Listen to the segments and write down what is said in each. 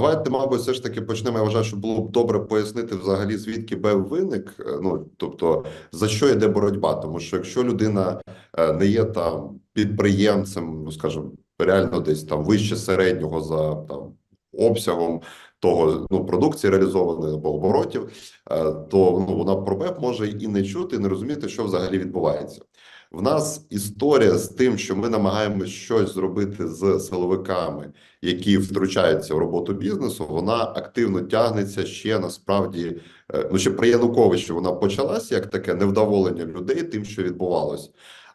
давайте, мабуть, все ж таки почнемо. Я вважаю, що було б добре пояснити взагалі, звідки БЕВ виник. Е, Ну тобто за що йде боротьба? Тому що якщо людина е, не є там підприємцем, ну скажімо, реально десь там вище середнього за там обсягом того ну продукції реалізованої або оборотів, е, то ну вона про БЕП може і не чути, і не розуміти, що взагалі відбувається. В нас історія з тим, що ми намагаємося щось зробити з силовиками, які втручаються в роботу бізнесу, вона активно тягнеться ще насправді. е, Ну ще при Януковичі вона почалась як таке невдоволення людей тим, що відбувалось.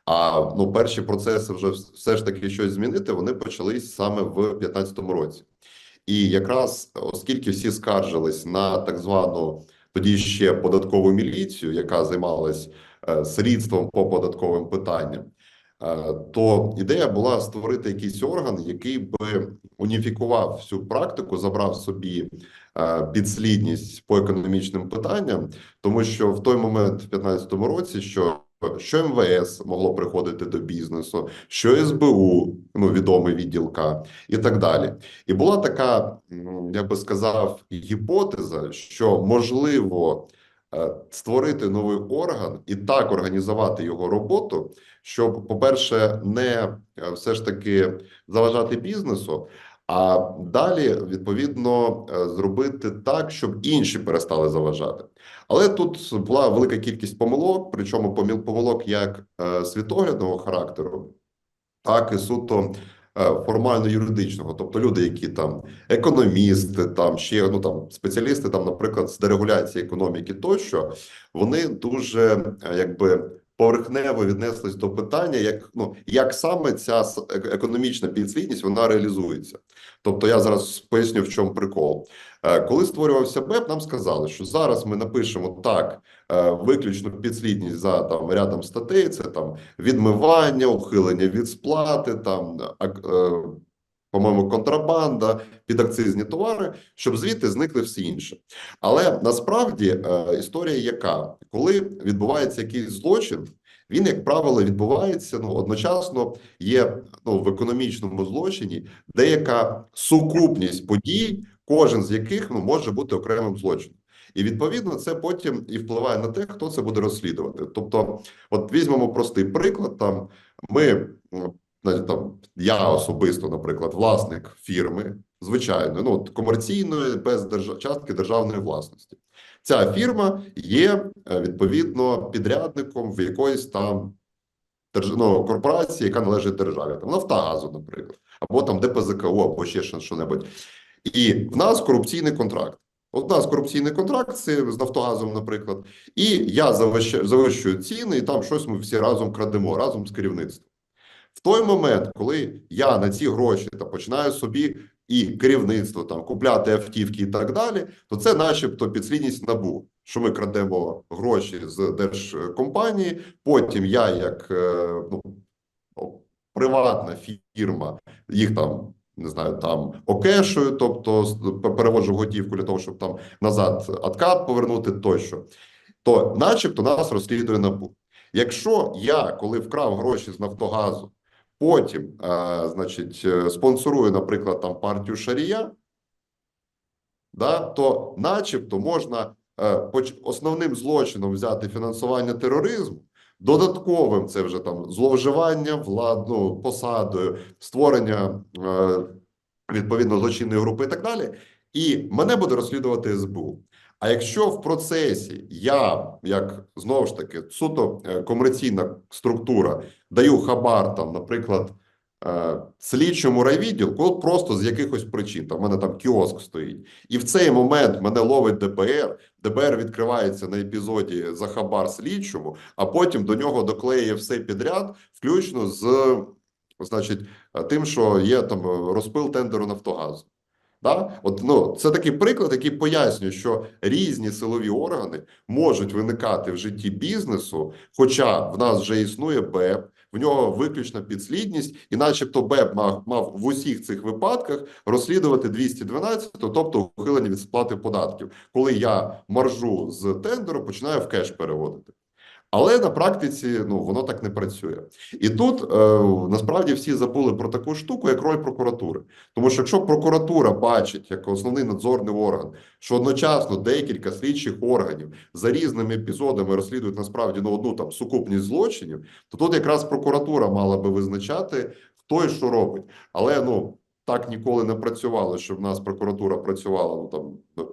А ну перші процеси вже все ж таки щось змінити. Вони почались саме в 2015 році. І якраз оскільки всі скаржились на так звану тоді ще податкову міліцію, яка займалась слідством по податковим питанням, е, то ідея була створити якийсь орган, який би уніфікував всю практику, забрав собі е, підслідність по економічним питанням, тому що в той момент, в 2015 році, що що МВС могло приходити до бізнесу, що СБУ, ну відомий відділ К, і так далі. І була така, я би сказав, гіпотеза, що можливо е, створити новий орган і так організувати його роботу, щоб, по-перше, не е, все ж таки заважати бізнесу. А далі відповідно е, зробити так, щоб інші перестали заважати. Але тут була велика кількість помилок, причому помилок як е, світоглядного характеру, так і суто е, формально-юридичного. Тобто люди, які там економісти, там ще ну там спеціалісти, там, наприклад, з дерегуляції економіки, тощо вони дуже е, якби. Поверхнево віднеслись до питання, як ну як саме ця е- економічна підслідність вона реалізується. Тобто, я зараз поясню, в чому прикол. Е, Коли створювався БЕП, нам сказали, що зараз ми напишемо так е, виключно підслідність за там рядом статей. Це там відмивання, ухилення від сплати, там е, по-моєму, контрабанда, підакцизні товари, щоб звідти зникли всі інші. Але насправді історія яка, коли відбувається якийсь злочин, він, як правило, відбувається ну одночасно. Є ну в економічному злочині деяка сукупність подій, кожен з яких ну може бути окремим злочином. І відповідно це потім і впливає на те, хто це буде розслідувати. Тобто, от візьмемо простий приклад. Там ми там я особисто, наприклад, власник фірми, звичайної, ну от комерційної, без держ... частки державної власності. Ця фірма є е, відповідно підрядником в якоїсь там ну, корпорації, яка належить державі, там Нафтогазу, наприклад, або там ДПЗКО, або ще що- що-небудь. І в нас корупційний контракт. От у нас корупційний контракт з Нафтогазом, наприклад, і я завищ- завищую ціни, і там щось ми всі разом крадемо разом з керівництвом. В той момент, коли я на ці гроші та починаю собі і керівництво там купляти автівки і так далі, то це, начебто, підслідність набу, що ми крадемо гроші з держкомпанії. Потім я, як е, ну, приватна фірма, їх там. Не знаю, там окешую, тобто переводжу готівку для того, щоб там назад откат повернути тощо, то, начебто, нас розслідує НАБУ. Якщо я, коли вкрав гроші з Нафтогазу, потім, е, значить, е, спонсорую, наприклад, там партію Шарія, да, то, начебто, можна е, основним злочином взяти фінансування тероризму, додатковим це вже там зловживання владну посадою, створення е, відповідно злочинної групи і так далі. І мене буде розслідувати СБУ. А якщо в процесі я, як знову ж таки, суто е, комерційна структура, даю хабар, там, наприклад, слідчому райвідділку, просто з якихось причин, там в мене там кіоск стоїть, і в цей момент мене ловить ДБР, ДБР відкривається на епізоді за хабар слідчому, а потім до нього доклеює все підряд, включно з, значить, е, тим, що є там е, розпил тендеру Нафтогазу. Да? От, ну, це такий приклад, який пояснює, що різні силові органи можуть виникати в житті бізнесу, хоча в нас вже існує БЕП, в нього виключна підслідність, і начебто БЕП мав, мав в усіх цих випадках розслідувати 212, тобто ухилення від сплати податків, коли я маржу з тендеру починаю в кеш переводити. Але на практиці ну воно так не працює. І тут е, насправді всі забули про таку штуку, як роль прокуратури. Тому що якщо прокуратура бачить як основний надзорний орган, що одночасно декілька слідчих органів за різними епізодами розслідують насправді ну одну там сукупність злочинів, то тут якраз прокуратура мала би визначати, хто і що робить. Але ну так ніколи не працювало, щоб в нас прокуратура працювала ну там.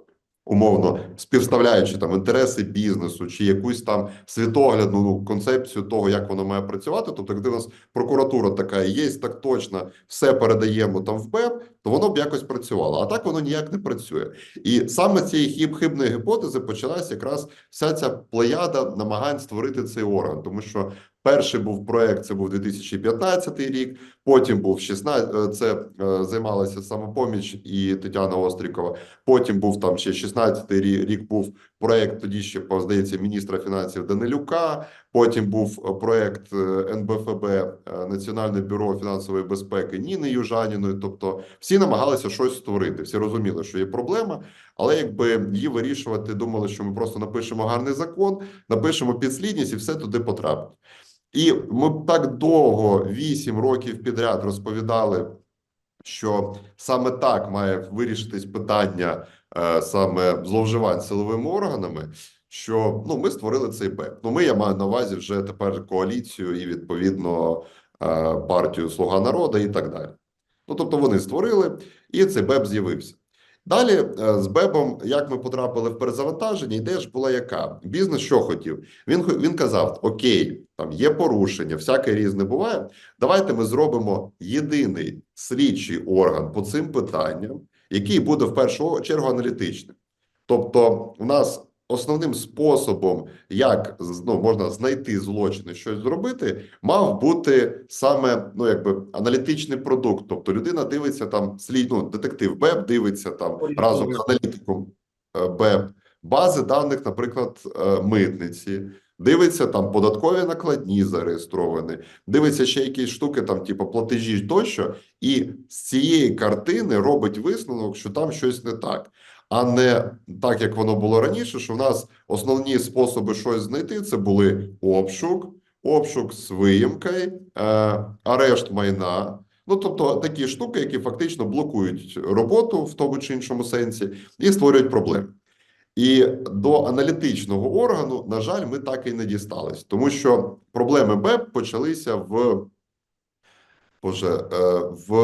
Умовно співставляючи там інтереси бізнесу чи якусь там світоглядну ну, концепцію того, як воно має працювати. Тобто, коли у нас прокуратура така є, так точно все передаємо там в БЕП, то воно б якось працювало. А так воно ніяк не працює. І саме з цієї хибної гіпотези почалась якраз вся ця плеяда намагань створити цей орган, тому що. Перший був проект, це був 2015 рік. Потім був 16, це е, займалася самопоміч і Тетяна Острікова. Потім був там ще 16 рік, рік був проект, тоді ще здається, міністра фінансів Данилюка. Потім був е, проект е, НБФБ е, Національне бюро фінансової безпеки Ніни Южаніної. Тобто всі намагалися щось створити. Всі розуміли, що є проблема, але якби її вирішувати, думали, що ми просто напишемо гарний закон, напишемо підслідність і все туди потрапить. І ми так довго, вісім років підряд, розповідали, що саме так має вирішитись питання е, саме зловживань силовими органами. Що ну ми створили цей БЕП. Ну ми я маю на увазі вже тепер коаліцію і відповідно е, партію Слуга народу і так далі. Ну тобто вони створили, і цей БЕП з'явився. Далі е, з БЕБом, як ми потрапили в перезавантаження, ідея ж була яка? Бізнес що хотів? Він він казав: Окей, там є порушення, всяке різне буває. Давайте ми зробимо єдиний слідчий орган по цим питанням, який буде в першу чергу аналітичним. Тобто, у нас основним способом, як ну, можна знайти злочини, щось зробити, мав бути саме ну якби аналітичний продукт. Тобто людина дивиться там слід, ну, детектив БЕП дивиться там разом з аналітиком е, БЕП, бази даних, наприклад, е, митниці. Дивиться там податкові накладні зареєстровані, дивиться ще якісь штуки, там, типу платежі тощо, і з цієї картини робить висновок, що там щось не так, а не так, як воно було раніше. Що в нас основні способи щось знайти це були обшук, обшук з виїмкою, е, арешт майна. Ну, тобто такі штуки, які фактично блокують роботу в тому чи іншому сенсі і створюють проблеми. І до аналітичного органу, на жаль, ми так і не дістались, тому що проблеми БЕП почалися в Боже, е, в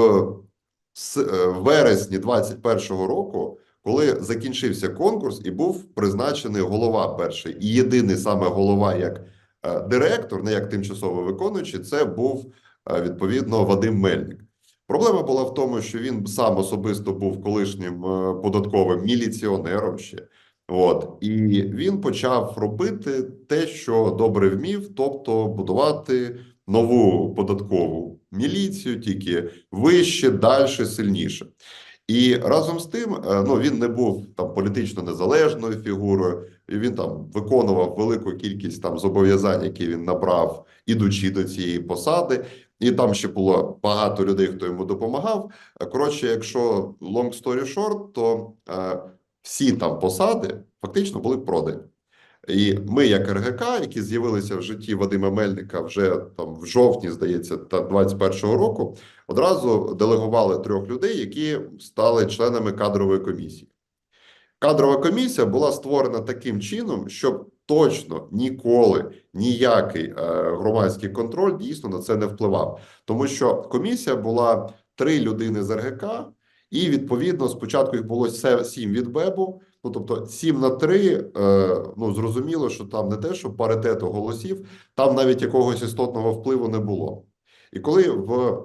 е, вересні 21-го року, коли закінчився конкурс і був призначений голова перший і єдиний саме голова як е, директор, не як тимчасово виконуючий, це був е, відповідно Вадим Мельник. Проблема була в тому, що він сам особисто був колишнім е, податковим міліціонером ще. От і він почав робити те, що добре вмів, тобто будувати нову податкову міліцію, тільки вище, далі, сильніше. І разом з тим, е, ну він не був там політично незалежною фігурою. Він там виконував велику кількість там зобов'язань, які він набрав, ідучи до цієї посади. І там ще було багато людей, хто йому допомагав. Е, Коротше, якщо long story short, то е, всі там посади фактично були продані. І ми, як РГК, які з'явилися в житті Вадима Мельника вже там в жовтні, здається, та 21-го року, одразу делегували трьох людей, які стали членами кадрової комісії. Кадрова комісія була створена таким чином, щоб точно ніколи ніякий е, громадський контроль дійсно на це не впливав, тому що комісія була три людини з РГК, і відповідно спочатку їх було сім від БЕБу. Ну тобто 7 на 3, е, ну зрозуміло, що там не те, що паритету голосів, там навіть якогось істотного впливу не було. І коли в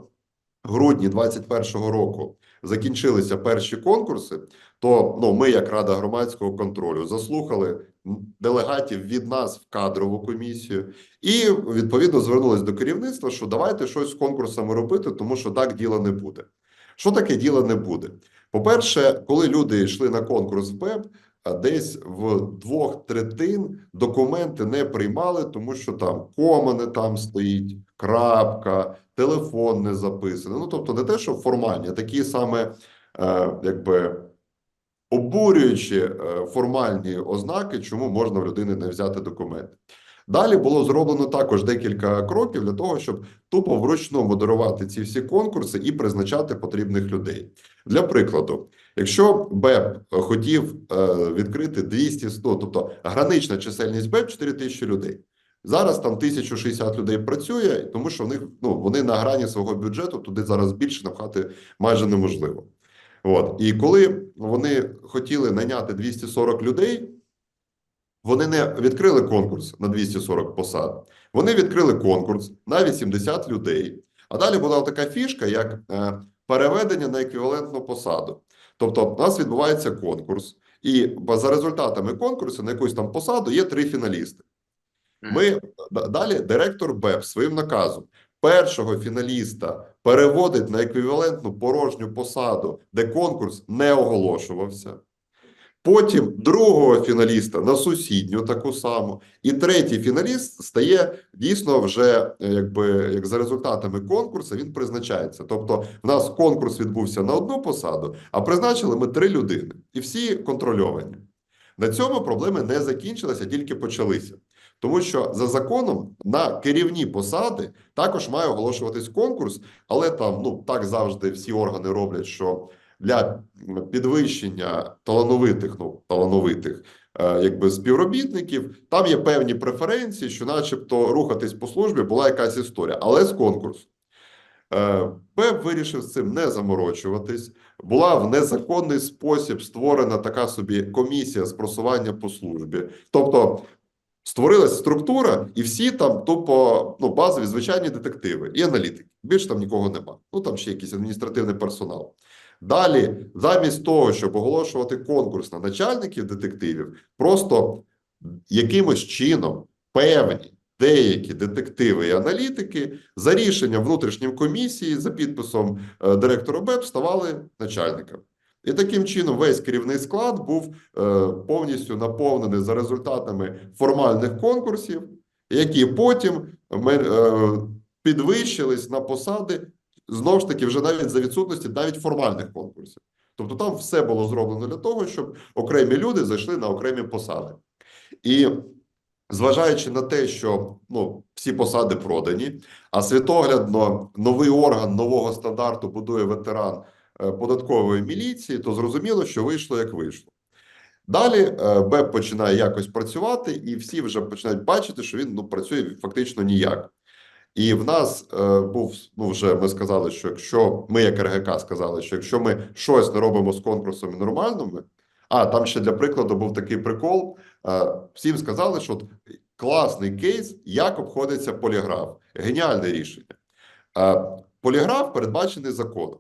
грудні 21-го року закінчилися перші конкурси, то ну ми, як Рада громадського контролю, заслухали делегатів від нас в кадрову комісію, і відповідно звернулись до керівництва, що давайте щось з конкурсами робити, тому що так діла не буде. Що таке діла не буде? По-перше, коли люди йшли на конкурс в БЕП, десь в двох третин документи не приймали, тому що там кома не там стоїть, крапка, телефон не записаний. Ну тобто, не те, що формальні, а такі саме, е, якби обурюючі е, формальні ознаки, чому можна в людини не взяти документи. Далі було зроблено також декілька кроків для того, щоб тупо вручну модерувати ці всі конкурси і призначати потрібних людей. Для прикладу, якщо БЕП хотів е, відкрити 200, ну, тобто гранична чисельність БЕП 4 тисячі людей. Зараз там 1060 людей працює, тому що в них ну вони на грані свого бюджету туди зараз більше напхати майже неможливо. От і коли вони хотіли найняти 240 людей, вони не відкрили конкурс на 240 посад. Вони відкрили конкурс на 80 людей. А далі була така фішка, як е, переведення на еквівалентну посаду. Тобто, у нас відбувається конкурс, і за результатами конкурсу на якусь там посаду є три фіналісти. Ми далі директор БЕП своїм наказом першого фіналіста переводить на еквівалентну порожню посаду, де конкурс не оголошувався. Потім другого фіналіста на сусідню таку саму, і третій фіналіст стає дійсно вже е, якби як за результатами конкурсу він призначається. Тобто, в нас конкурс відбувся на одну посаду, а призначили ми три людини, і всі контрольовані. На цьому проблеми не закінчилися, тільки почалися. Тому що за законом на керівні посади також має оголошуватись конкурс, але там ну так завжди всі органи роблять, що для підвищення талановитих, ну талановитих, е, якби співробітників, там є певні преференції, що, начебто, рухатись по службі була якась історія, але з конкурсу. Е, вирішив з цим не заморочуватись. Була в незаконний спосіб створена така собі комісія з просування по службі. Тобто створилась структура, і всі там тупо ну, базові звичайні детективи і аналітики. Більше там нікого нема. Ну там ще якийсь адміністративний персонал. Далі, замість того, щоб оголошувати конкурс на начальників детективів, просто якимось чином певні деякі детективи і аналітики за рішенням внутрішньої комісії за підписом е, директора БЕП ставали начальниками. І таким чином весь керівний склад був е, повністю наповнений за результатами формальних конкурсів, які потім е, підвищились на посади знову ж таки вже навіть за відсутності навіть формальних конкурсів. Тобто там все було зроблено для того, щоб окремі люди зайшли на окремі посади. І зважаючи на те, що ну, всі посади продані, а світоглядно новий орган нового стандарту будує ветеран е, податкової міліції, то зрозуміло, що вийшло як вийшло. Далі е, БЕП починає якось працювати, і всі вже починають бачити, що він ну, працює фактично ніяк. І в нас е, був ну вже ми сказали, що якщо ми, як РГК, сказали, що якщо ми щось не робимо з конкурсами нормальними, а там ще для прикладу був такий прикол. Е, всім сказали, що от класний кейс, як обходиться поліграф. Геніальне рішення. Е, поліграф передбачений законом,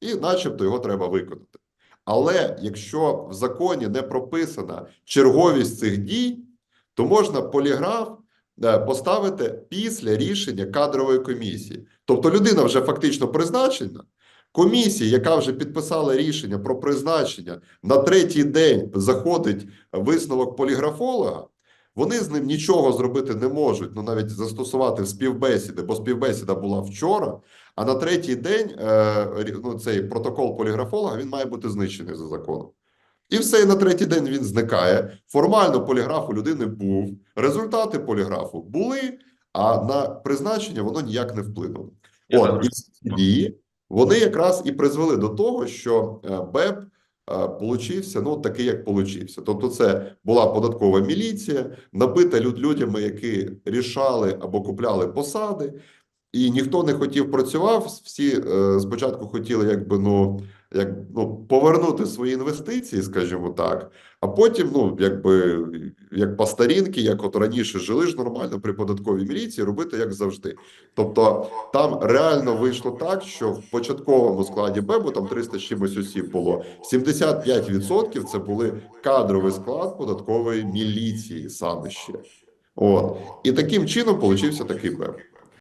і, начебто, його треба виконати. Але якщо в законі не прописана черговість цих дій, то можна поліграф поставити після рішення кадрової комісії. Тобто людина вже фактично призначена. Комісія, яка вже підписала рішення про призначення, на третій день заходить висновок поліграфолога. Вони з ним нічого зробити не можуть, ну навіть застосувати співбесіди, бо співбесіда була вчора. А на третій день е, ну, цей протокол поліграфолога він має бути знищений за законом. І все, і на третій день він зникає. Формально поліграф у людини був, результати поліграфу були, а на призначення воно ніяк не вплинуло. От, і дії вони якраз і призвели до того, що е, БЕП е, получився ну такий, як получився. Тобто, це була податкова міліція, набита люд людьми, які рішали або купляли посади, і ніхто не хотів працював. Всі е, спочатку хотіли, якби ну як ну повернути свої інвестиції, скажімо так. А потім, ну якби як по старінки, як от раніше жили ж нормально при податковій міліції, робити як завжди. Тобто там реально вийшло так, що в початковому складі БЕБу там 300 з чимось осіб було 75% це були кадровий склад податкової міліції саме ще. От і таким чином получився такий БЕБ.